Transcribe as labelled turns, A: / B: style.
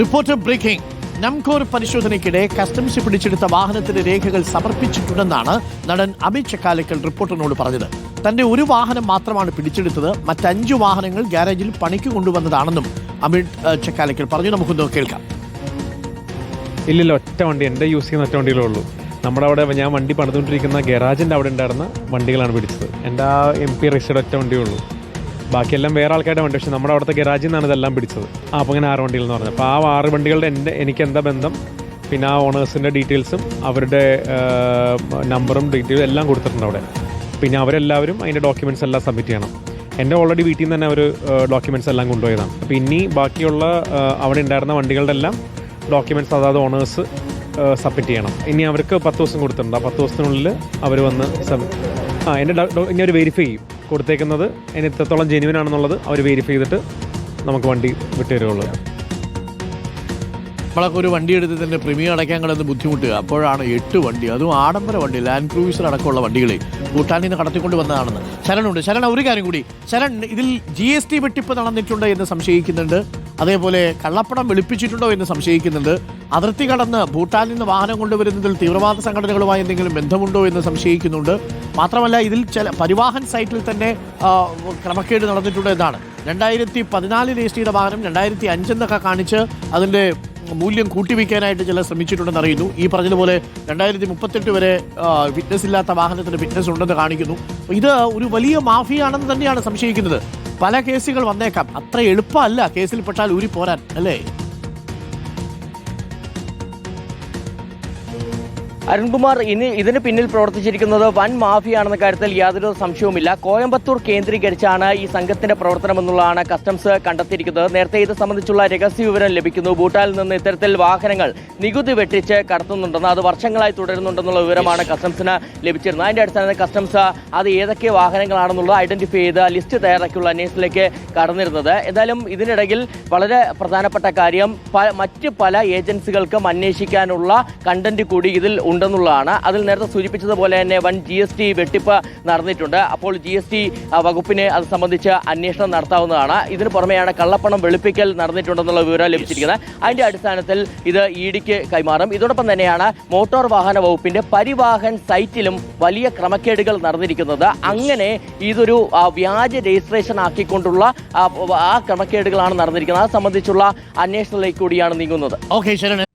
A: Reporter breaking. നംകോർ പരിശോധനയ്ക്കിടെ customs പിടിച്ചെടുത്ത വാഹനത്തിന്റെ രേഖകൾ സമർപ്പിച്ചിട്ടുണ്ടെന്നാണ് നടൻ അമിത് ചക്കാലക്കൽ റിപ്പോർട്ടറിനോട് പറഞ്ഞത്. തന്റെ ഒരു വാഹനം മാത്രമാണ് പിടിച്ചെടുത്തത് മറ്റഞ്ചു വാഹനങ്ങൾ ഗ്യാരേജിൽ പണിക്ക് കൊണ്ടുവന്നതാണെന്നും അമിത് ചക്കാലക്കൽ പറഞ്ഞു. നമുക്കൊന്ന് കേൾക്കാം.
B: ഇല്ലില്ല ഒറ്റ വണ്ടി എന്റെ യൂസ് ചെയ്യുന്ന ഒറ്റ വണ്ടിയിലേ ഉള്ളൂ. നമ്മുടെ അവിടെ ഞാൻ വണ്ടി പണിതുകൊണ്ടിരിക്കുന്ന ഗരാജിന്റെ അവിടെ ഉണ്ടായിരുന്ന വണ്ടികളാണ് പിടിച്ചത്. എന്റെ ആ എം പി രജിസ്റ്റർഡ് ഒറ്റ വണ്ടിയേ ഉള്ളൂ. ബാക്കിയെല്ലാം വേറെ ആൾക്കാരുടെ വണ്ടി. പക്ഷേ നമ്മുടെ അവിടുത്തെ ഗരാജിൽ നിന്നാണ് ഇതെല്ലാം പിടിച്ചത്. ആ അപ്പോൾ അങ്ങനെ ആറ് വണ്ടികൾ എന്ന് പറഞ്ഞത് അപ്പോൾ ആ ആറ് വണ്ടികളുടെ എന്റെ എനിക്ക് എന്താ ബന്ധം? പിന്നെ ആ ഓണേഴ്സിന്റെ ഡീറ്റെയിൽസും അവരുടെ നമ്പറും ഡീറ്റെയിലും എല്ലാം കൊടുത്തിട്ടുണ്ട് അവിടെ. പിന്നെ അവരെല്ലാവരും അതിന്റെ ഡോക്യുമെന്റ്സ് എല്ലാം സബ്മിറ്റ് ചെയ്യണം. എന്റെ ഓൾറെഡി വീട്ടിൽ നിന്ന് തന്നെ അവർ ഡോക്യുമെന്റ്സ് എല്ലാം കൊണ്ടുപോയതാണ്. അപ്പോൾ ഇനി ബാക്കിയുള്ള അവിടെ ഉണ്ടായിരുന്ന വണ്ടികളുടെ എല്ലാം ഡോക്യുമെന്റ്സ് അതായത് ഓണേഴ്സ് സബ്മിറ്റ് ചെയ്യണം. ഇനി അവർക്ക് പത്ത് ദിവസം കൊടുത്തിട്ടുണ്ട്. ആ പത്ത് ദിവസത്തിനുള്ളിൽ അവർ വന്ന് ആ എന്റെ ഇനി അവർ വെരിഫൈ ചെയ്യും. കൊടുത്തേക്കുന്നത്. ഇനി എത്രത്തോളം ജെനുവിൻ ആണെന്നുള്ളത് അവർ വെരിഫൈ ചെയ്തിട്ട് നമുക്ക് വണ്ടി വിട്ടു തരുള്ളൂ
A: നമ്മളൊക്കെ ഒരു വണ്ടി എടുത്ത് തന്നെ പ്രീമിയം അടയ്ക്കാൻ കിടന്ന് ബുദ്ധിമുട്ടുക. അപ്പോഴാണ് എട്ട് വണ്ടി അതും ആഡംബര വണ്ടി ലാൻഡ് ക്രൂയിസർ അടക്കമുള്ള വണ്ടികളെ ഭൂട്ടാനിൽ നിന്ന് കടത്തിക്കൊണ്ട് വന്നതാണെന്ന്. ശരണുണ്ട് ശരണ ഒരു കാര്യം കൂടി. ശരൺ ഇതിൽ ജി എസ് ടി വെട്ടിപ്പ് നടന്നിട്ടുണ്ട് എന്ന് സംശയിക്കുന്നുണ്ട്. അതേപോലെ കള്ളപ്പണം വെളുപ്പിച്ചിട്ടുണ്ടോ എന്ന് സംശയിക്കുന്നുണ്ട്. അതിർത്തി കടന്ന് ഭൂട്ടാനിൽ നിന്ന് വാഹനം കൊണ്ടുവരുന്നതിൽ തീവ്രവാദ സംഘടനകളുമായി എന്തെങ്കിലും ബന്ധമുണ്ടോ എന്ന് സംശയിക്കുന്നുണ്ട്. മാത്രമല്ല ഇതിൽ ചില പരിവാഹൻ സൈറ്റിൽ തന്നെ ക്രമക്കേട് നടന്നിട്ടുണ്ട് എന്നാണ്. രണ്ടായിരത്തി പതിനാലിൽ രജിസ്റ്റർ ചെയ്ത വാഹനം രണ്ടായിരത്തി അഞ്ചെന്നൊക്കെ കാണിച്ച് അതിന്റെ മൂല്യം കൂട്ടിവെക്കാനായിട്ട് ചിലർ ശ്രമിച്ചിട്ടുണ്ടെന്ന് അറിയുന്നു. ഈ പറഞ്ഞതുപോലെ രണ്ടായിരത്തി മുപ്പത്തെട്ട് വരെ വിറ്റ്നസ് ഇല്ലാത്ത വാഹനത്തിന് ഫിറ്റ്നസ് ഉണ്ടെന്ന് കാണിക്കുന്നു. ഇത് ഒരു വലിയ മാഫിയാണെന്ന് തന്നെയാണ് സംശയിക്കുന്നത്. പല കേസുകൾ വന്നേക്കാം. അത്ര എളുപ്പമല്ല കേസിൽ പെട്ടാൽ ഊരി പോരാൻ അല്ലേ?
C: അരുൺകുമാർ ഇനി ഇതിന് പിന്നിൽ പ്രവർത്തിച്ചിരിക്കുന്നത് വൻ മാഫിയാണെന്ന കാര്യത്തിൽ യാതൊരു സംശയവുമില്ല. കോയമ്പത്തൂർ കേന്ദ്രീകരിച്ചാണ് ഈ സംഘത്തിന്റെ പ്രവർത്തനം എന്നുള്ളതാണ് കസ്റ്റംസ് കണ്ടെത്തിയിരിക്കുന്നത്. നേരത്തെ ഇത് സംബന്ധിച്ചുള്ള രഹസ്യ വിവരം ലഭിക്കുന്നു. ഭൂട്ടാനിൽ നിന്ന് ഇത്തരത്തിൽ വാഹനങ്ങൾ നികുതി വെട്ടിച്ച് കടത്തുന്നുണ്ടെന്ന് അത് വർഷങ്ങളായി തുടരുന്നുണ്ടെന്നുള്ള വിവരമാണ് കസ്റ്റംസിന് ലഭിച്ചിരുന്നത്. അതിന്റെ അടിസ്ഥാനത്തിൽ കസ്റ്റംസ് അത് ഏതൊക്കെ വാഹനങ്ങളാണെന്നുള്ളത് ഐഡന്റിഫൈ ചെയ്ത് ലിസ്റ്റ് തയ്യാറാക്കിയുള്ള അന്വേഷണത്തിലേക്ക് കടന്നിരുന്നത്. എന്തായാലും ഇതിനിടയിൽ വളരെ പ്രധാനപ്പെട്ട കാര്യം മറ്റ് പല ഏജൻസികൾക്കും അന്വേഷിക്കാനുള്ള കണ്ടന്റ് കൂടി ഇതിൽ ഉണ്ടെന്നുള്ളതാണ്. അതിൽ നേരത്തെ സൂചിപ്പിച്ചതുപോലെ തന്നെ വൻ ജി എസ് ടി വെട്ടിപ്പ് നടന്നിട്ടുണ്ട്. അപ്പോൾ ജി എസ് ടി വകുപ്പിനെ അത് സംബന്ധിച്ച് അന്വേഷണം നടത്താവുന്നതാണ്. ഇതിന് പുറമെയാണ് കള്ളപ്പണം വെളുപ്പിക്കൽ നടന്നിട്ടുണ്ടെന്നുള്ള വിവരം ലഭിച്ചിരിക്കുന്നത്. അതിന്റെ അടിസ്ഥാനത്തിൽ ഇത് ഇ ഡിക്ക് കൈമാറും. ഇതോടൊപ്പം തന്നെയാണ് മോട്ടോർ വാഹന വകുപ്പിന്റെ പരിവാഹൻ സൈറ്റിലും വലിയ ക്രമക്കേടുകൾ നടന്നിരിക്കുന്നത്. അങ്ങനെ ഇതൊരു വ്യാജ രജിസ്ട്രേഷൻ ആക്കിക്കൊണ്ടുള്ള ആ, ക്രമക്കേടുകളാണ് നടന്നിരിക്കുന്നത്. അത് സംബന്ധിച്ചുള്ള അന്വേഷണത്തിലേക്ക് കൂടിയാണ് നീങ്ങുന്നത്.
A: ഓക്കെ ശരൺ.